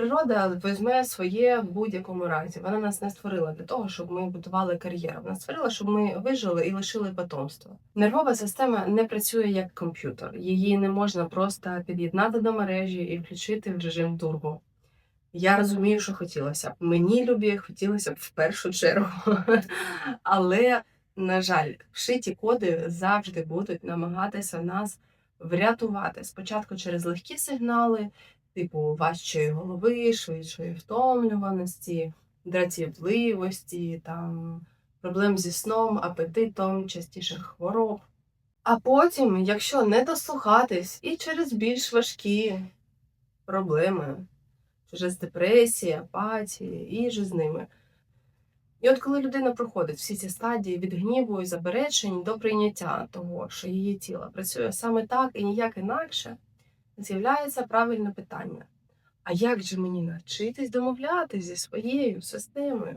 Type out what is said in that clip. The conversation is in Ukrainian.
Природа візьме своє в будь-якому разі. Вона нас не створила для того, щоб ми будували кар'єру. Вона створила, щоб ми вижили і лишили потомство. Нервова система не працює як комп'ютер. Її не можна просто під'єднати до мережі і включити в режим турбо. Я розумію, що хотілося б. Мені любі хотілося б в першу чергу. Але, на жаль, вшиті коди завжди будуть намагатися нас врятувати. Спочатку через легкі сигнали, типу важчої голови, швидшої втомлюваності, дратівливості, там, проблем зі сном, апетитом, частіших хвороб. А потім, якщо не дослухатись, і через більш важкі проблеми, через депресії, апатії, і же з ними. І от коли людина проходить всі ці стадії від гніву і заперечень до прийняття того, що її тіло працює саме так і ніяк інакше, з'являється правильне питання: а як же мені навчитись домовлятися зі своєю системою?